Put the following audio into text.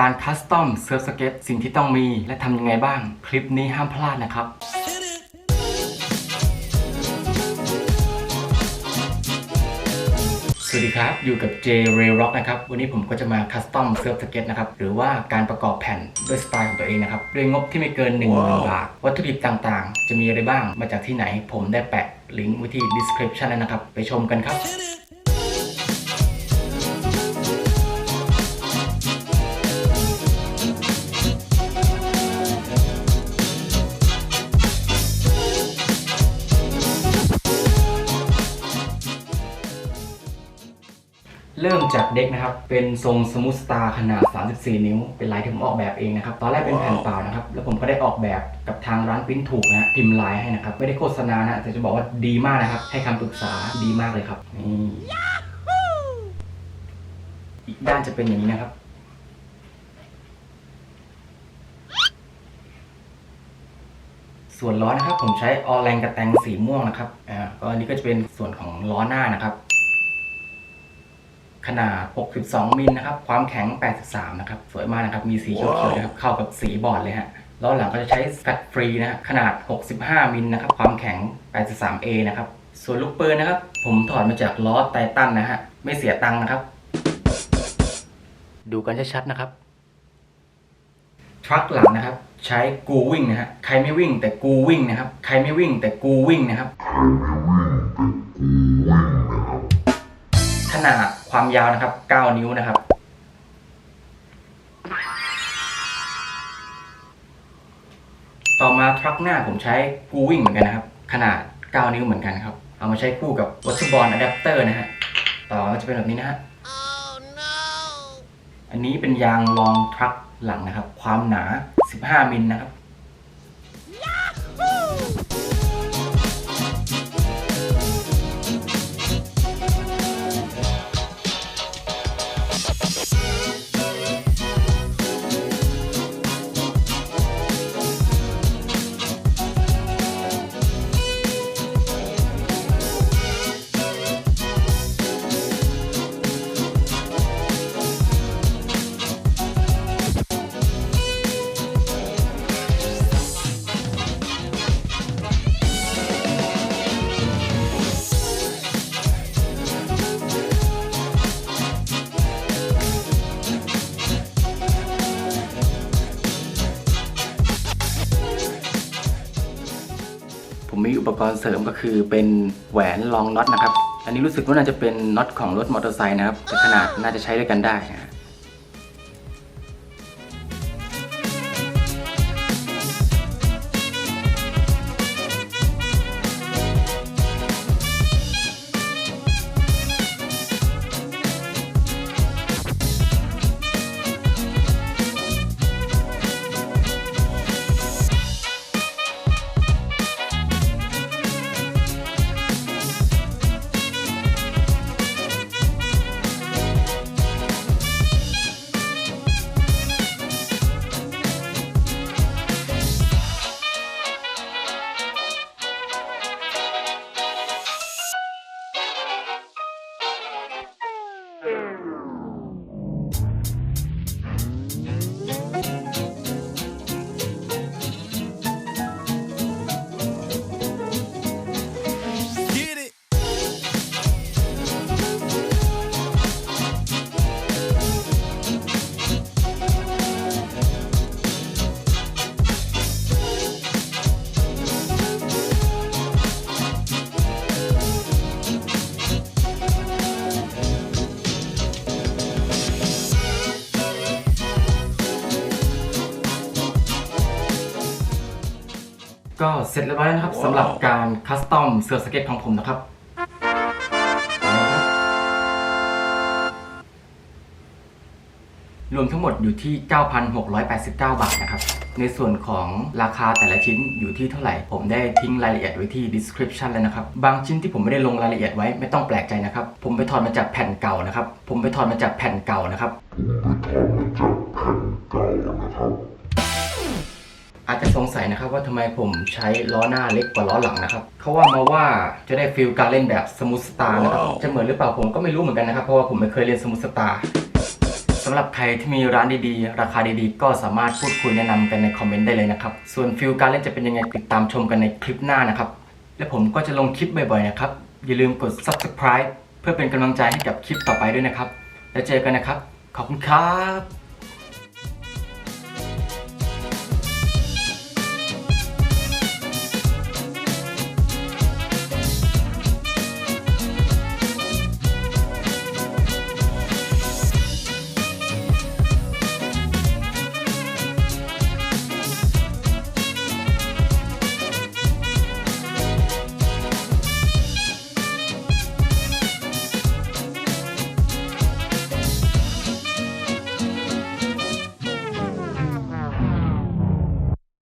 การคัสตอมเซิร์ฟสเก็ตสิ่งที่ต้องมีและทำยังไงบ้าง คลิปนี้ห้ามพลาดนะครับ สวัสดีครับ อยู่กับ J Ray Rock นะครับ วันนี้ผมก็จะมาคัสตอมเซิร์ฟสเก็ตนะครับ หรือว่าการประกอบแผ่นด้วยสไตล์ของตัวเองนะครับด้วยงบที่ไม่เกิน1 0 0 0 0บาท วัตถุดิบต่างๆ จะมีอะไรบ้างมาจากที่ไหน ผมได้แปะลิงก์ไว้ที่ description แล้วนะครับ ไปชมกันครับ จากเด็กนะครับ เป็นทรงสมูทสตาร์ขนาด 34 นิ้ว เป็นลายที่ผมออกแบบเองนะครับ ตอนแรกเป็นแผ่นเปล่านะครับ แล้วผมก็ได้ออกแบบกับทางร้านปิ้นถูกนะฮะพิมพ์ลายให้นะครับ ไม่ได้โฆษณานะ แต่จะบอกว่าดีมากนะครับ ให้คำปรึกษาดีมากเลยครับ นี่ อีกด้านจะเป็นอย่างนี้นะครับส่วนล้อนะครับผมใช้ออแรงกระแตงสีม่วงนะครับอ่าก็อันนี้ก็จะเป็นส่วนของล้อหน้านะครับ ขนาด 62 มิลนะครับ ความแข็ง 83 นะครับ สวยมากนะครับ มีสีเขียวๆนะครับ เข้ากับสีบอร์ดเลยฮะล้อหลังก็จะใช้สกัดฟรีนะฮะขนาด 65 มิลนะครับ ความแข็ง 83A นะครับ ส่วนลูกปืนนะครับ ผมถอดมาจากล้อไททันนะฮะ ไม่เสียตังค์นะครับ ดูกันชัดๆนะครับ ทรัคหลังนะครับ ใช้กูวิ่งนะฮะ ใครไม่วิ่งแต่กูวิ่งนะครับ ใครไม่วิ่งแต่กูวิ่งนะครับ ขนาด ความยาวนะครับ 9 นิ้วนะครับ ต่อมาทรัคหน้าผมใช้กูวิ่งเหมือนกันนะครับ ขนาด 9 นิ้วเหมือนกันครับ เอามาใช้คู่กับวัตถุบอลอะแดปเตอร์นะฮะ ต่อมาจะเป็นแบบนี้นะฮะ อันนี้เป็นยางรองทรัคหลังนะครับ ความหนา 15 มิลนะครับ มีอุปกรณ์เสริมก็คือเป็นแหวนรองน็อตนะครับ อันนี้รู้สึกว่าน่าจะเป็นน็อตของรถมอเตอร์ไซค์นะครับแต่ขนาดน่าจะใช้ด้วยกันได้นะ ก็เสร็จเรียบร้อยแล้วนะครับสำหรับการคัสตอมเสื้อสเก็ตของผมนะครับ รวมทั้งหมดอยู่ที่ 9,689 บาทนะครับ ในส่วนของราคาแต่ละชิ้นอยู่ที่เท่าไหร่ ผมได้ทิ้งรายละเอียดไว้ที่ description แล้วนะครับ บางชิ้นที่ผมไม่ได้ลงรายละเอียดไว้ไม่ต้องแปลกใจนะครับ ผมไปถอดมาจากแผ่นเก่านะครับ ผมไปถอดมาจากแผ่นเก่านะครับอาจ จะสงสัยนะครับว่าทำไมผมใช้ล้อหน้าเล็กกว่าล้อหลังนะครับเขาว่ามาว่าจะได้ฟีลการเล่นแบบสมูทสตาร์นะครับว้าวจะเหมือนหรือเปล่าผมก็ไม่รู้เหมือนกันนะครับเพราะว่าผมไม่เคยเล่นสมูทสตาร์สำหรับใครที่มีร้านดีๆ ราคาดีๆ ก็สามารถพูดคุยแนะนำกันในคอมเมนต์ได้เลยนะครับ ส่วนฟิลการเล่นจะเป็นยังไงติดตามชมกันในคลิปหน้านะครับ และผมก็จะลงคลิปบ่อยๆนะครับ อย่าลืมกด subscribe เพื่อเป็นกำลังใจให้กับคลิปต่อไปด้วยนะครับ แล้วเจอกันนะครับ ขอบคุณครับ